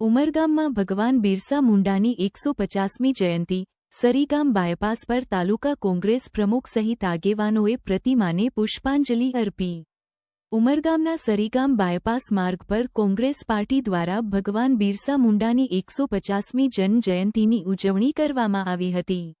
ઉમરગામમાં ભગવાન બિરસા મુંડાની એકસો પચાસમી જયંતિ, સરીગામ બાયપાસ પર તાલુકા કોંગ્રેસ પ્રમુખ સહિત આગેવાનોએ પ્રતિમાને પુષ્પાંજલિ અર્પી. ઉમરગામના સરીગામ બાયપાસ માર્ગ પર કોંગ્રેસ પાર્ટી દ્વારા ભગવાન બિરસા મુંડાની એકસો પચાસમી જન્મજયંતિની ઉજવણી કરવામાં આવી હતી.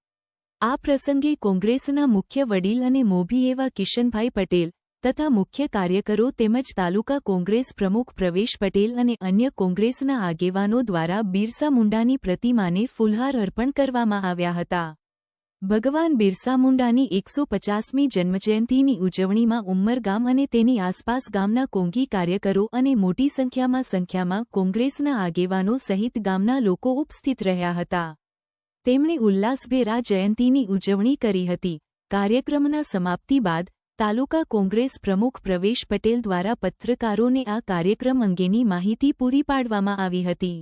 આ પ્રસંગે કોંગ્રેસના મુખ્ય વડીલ અને મોભી એવા કિશનભાઈ પટેલ તથા મુખ્ય કાર્યકરો તેમજ તાલુકા કોંગ્રેસ પ્રમુખ પ્રવેશ પટેલ અને અન્ય કોંગ્રેસના આગેવાનો દ્વારા બિરસા મુંડાની પ્રતિમાને ફૂલહાર અર્પણ કરવામાં આવ્યા હતા. ભગવાન બિરસા મુંડાની એકસો પચાસમી જન્મજયંતિની ઉજવણીમાં ઉમરગામ અને તેની આસપાસ ગામના કોંગી કાર્યકરો અને મોટી સંખ્યામાં સંખ્યામાં કોંગ્રેસના આગેવાનો સહિત ગામના લોકો ઉપસ્થિત રહ્યા હતા. તેમણે ઉલ્લાસભેરા જયંતિની ઉજવણી કરી હતી. કાર્યક્રમના સમાપ્તિ બાદ તાલુકા કોંગ્રેસ પ્રમુખ પ્રવેશ પટેલ દ્વારા પત્રકારોને આ કાર્યક્રમ અંગેની માહિતી પૂરી પાડવામાં આવી હતી.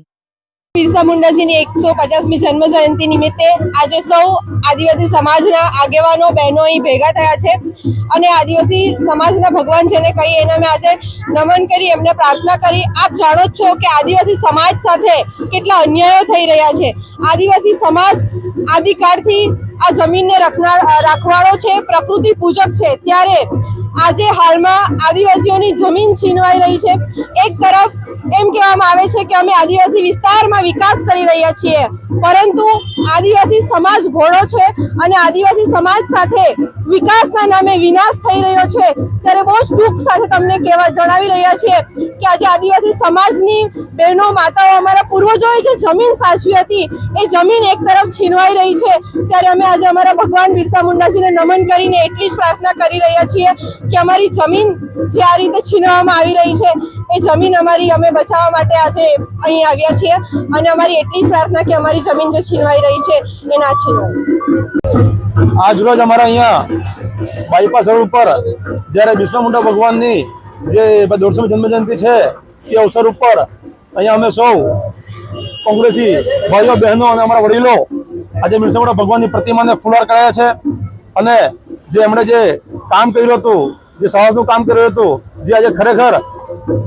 બિરસા મુંડાજીની એકસો પચાસમી જન્મ જયંતિ નિમિત્તે આજે સૌ આદિવાસી સમાજના આગેવાનો, બહેનો અહીં ભેગા થયા છે અને આદિવાસી સમાજના ભગવાન જેને કહીએ એના મેં આજે નમન કરી, એમને પ્રાર્થના કરી. આપ જાણો જ છો કે આદિવાસી સમાજ સાથે કેટલા અન્યાયો થઈ રહ્યા છે. આદિવાસી સમાજ આદિકાળથી આ જમીનને રખનાર રાખવાળો છે પ્રકૃતિ પૂજક છે. ત્યારે આજે હાલમાં આદિવાસીઓની જમીન છીનવાઈ રહી છે. એક તરફ એમ કહેવામાં આવે છે કે અમે આદિવાસી વિસ્તારમાં વિકાસ કરી રહ્યા છીએ, પરંતુ આદિવાસી સમાજ ભોળો છે અને આદિવાસી સમાજ સાથે વિકાસના નામે વિનાશ થઈ રહ્યો છે. ત્યારે બહુ જ દુઃખ સાથે તમને કહેવા જણાવી રહ્યા છીએ કે આજે આદિવાસી સમાજની બહેનો, માતાઓ અમારા પૂર્વજોએ જે જમીન સાચવી હતી, એ જમીન એક તરફ છીનવાઈ રહી છે. ત્યારે અમે આજે અમારા ભગવાન બિરસા મુંડાજીને નમન કરીને એટલી જ પ્રાર્થના કરી રહ્યા છીએ કે અમારી જમીન જે આ રીતે છીનવામાં આવી રહી છે, એ જમીન અમારી અમે બચાવવા માટે આજે અહીં આવ્યા છીએ અને અમારી એટલી જ પ્રાર્થના કે અમારી જમીન જે છીનવાઈ રહી છે, એ ના છીનવાય. આજ રોજ અમારા અહીંયા બાયપાસ રોડ ઉપર જ્યારે બિરસા મુંડા ભગવાનની જે દોઢસો જન્મજયંતિ છે, એ અવસર ઉપર અહીંયા અમે સૌ કોંગ્રેસી ભાઈઓ, બહેનો અને અમારા વડીલો આજે બિરસા મુંડા ભગવાનની પ્રતિમાને ફુલાર કરાયા છે અને જે એમણે જે કામ કર્યું હતું, જે સાહસનું કામ કર્યું હતું, જે આજે ખરેખર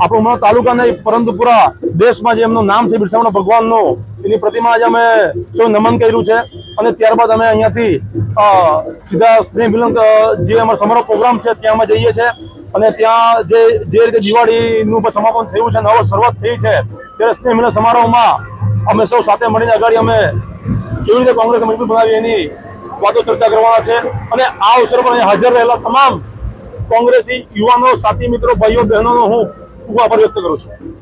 આપણો ઉમરા તાલુકા નહીં, પરંતુ પૂરા દેશમાં જે એમનું નામ છે બિરસા ભગવાનનું, એની પ્રતિમા આજે અમે સૌ નમન કર્યું છે. અને ત્યારબાદ અમે અહીંયાથી સીધા સ્નેહ મિલન જે અમારો સમારોહ પ્રોગ્રામ છે, ત્યાં અમે જઈએ છીએ. અને ત્યાં જે જે રીતે દિવાળીનું પણ સમાપન થયું છે, નવો શરૂઆત થઈ છે, ત્યારે સ્નેહ મિલન સમારોહમાં અમે સૌ સાથે મળીને આગળ અમે કેવી રીતે કોંગ્રેસ મજબૂત બનાવી એની વાતો ચર્ચા કરવાના છે અને આ અવસર પર હાજર રહેલા તમામ કોંગ્રેસી યુવાનો, સાથી મિત્રો, ભાઈઓ, બહેનોનો હું ખૂબ આભાર વ્યક્ત કરું છું.